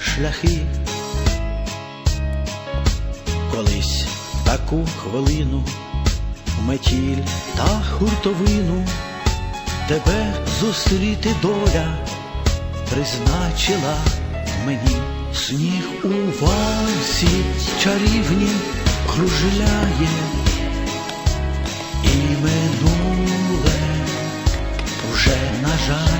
шляхи. Колись таку хвилину метіль та хуртовину тебе зустріти доля призначила мені сніг у вальсі чарівні кружляє і минуле вже на жаль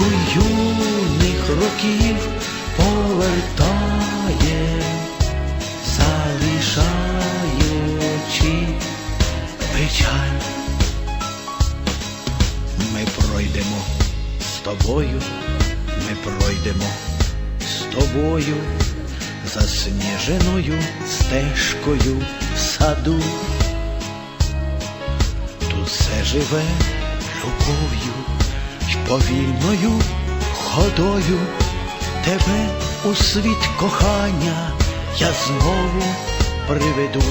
казку юних років повертає, залишаючи печаль. Ми пройдемо з тобою, ми пройдемо з тобою, засніженою стежкою в саду. Тут все живе любов'ю повільною ходою. Тебе у світ кохання я знову приведу.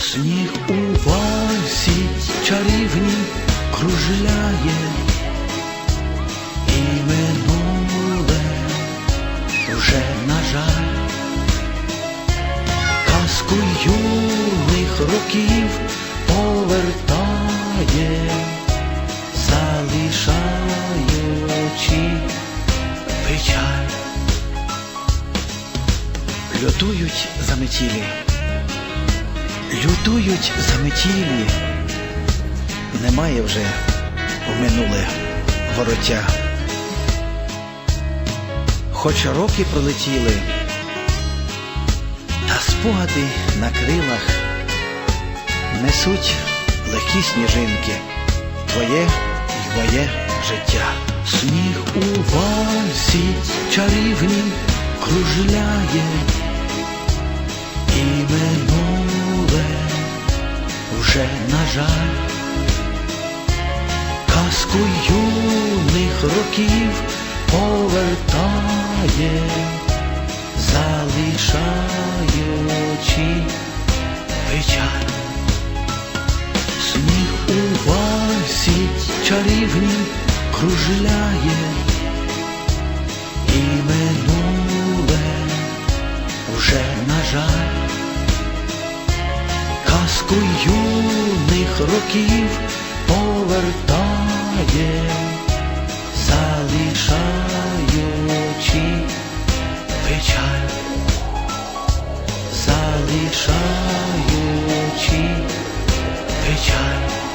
Сніг у вальсі чарівні кружляє, і минуле вже на жаль казку юних років повертає, Лютують заметілі, лютують заметілі, немає вже в минуле вороття. Хоч роки пролетіли, та спогади на крилах несуть легкі сніжинки, твоє й моє життя. Сніг у вальсі чарівнім кружляє, і минуле вже на жаль. Казку юних років повертає, залишаючи печаль. Сніг у вальсі чарівнім кружляє, і минуле вже на жаль. Казку юних років повертає, залишаючи печаль, залишаючи печаль.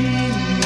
see you.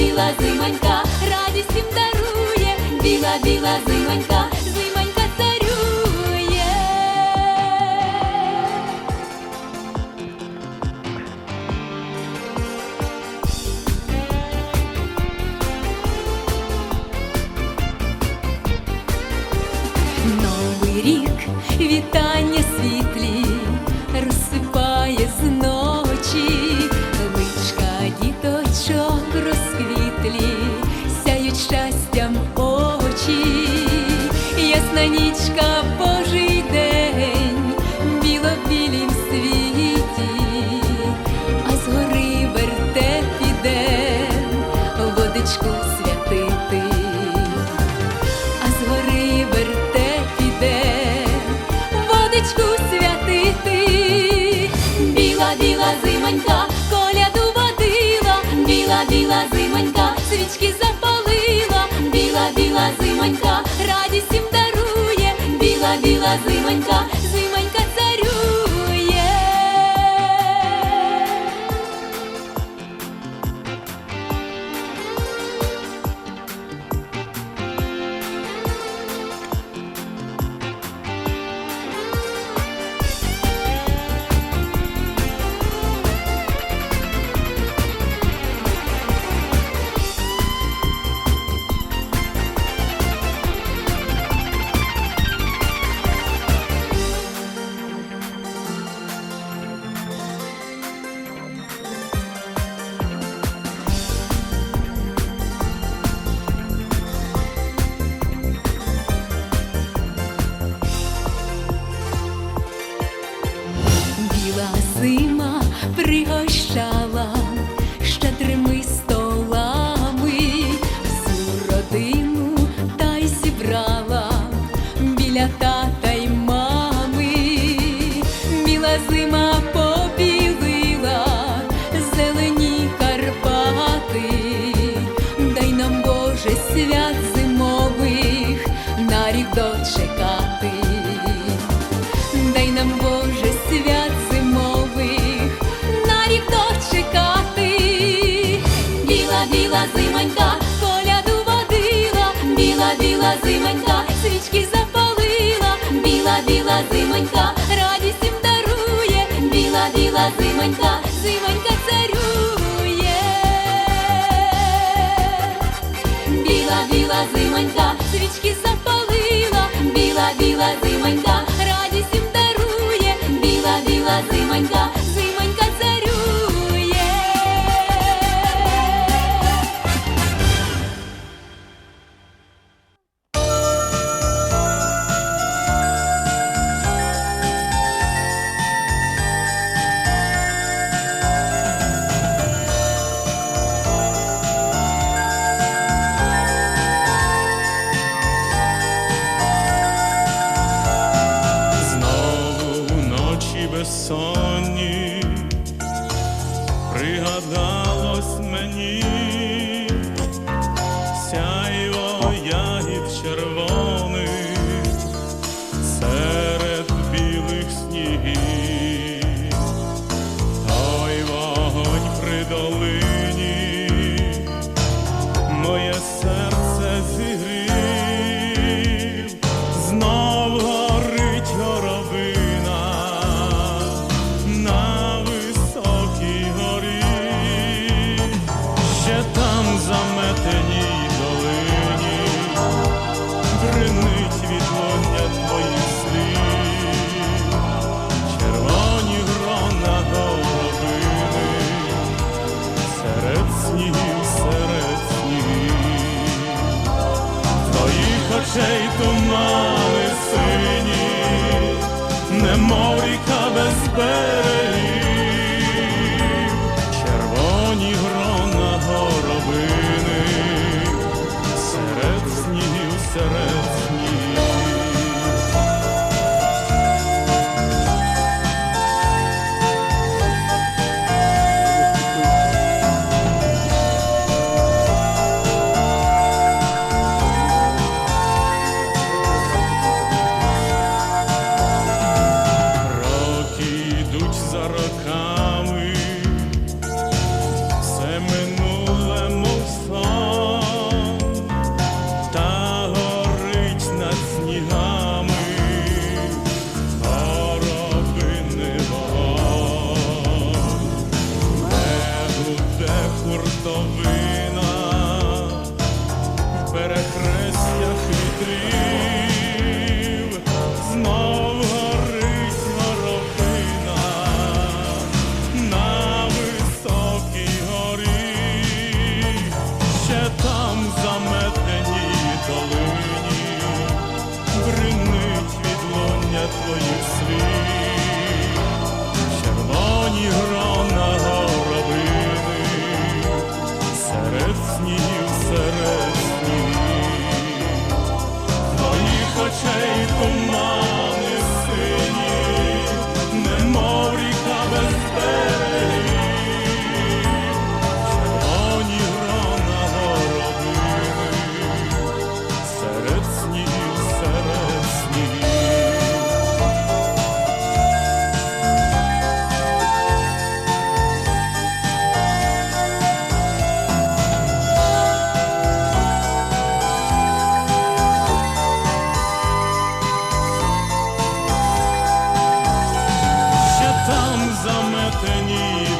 біла зимонька, радість їм дарує, біла, біла зимонька. свічки запалила, біла, біла зимонька, радість їм дарує, біла, біла зимонька. біла зименька, свічки запалила, біла, біла зименька, радість їм дарує, біла, біла зименька, зименька царює, біла, біла зименька, свічки запалила, біла, біла зименька, радість їм дарує, біла, біла зименька. bed. заметені.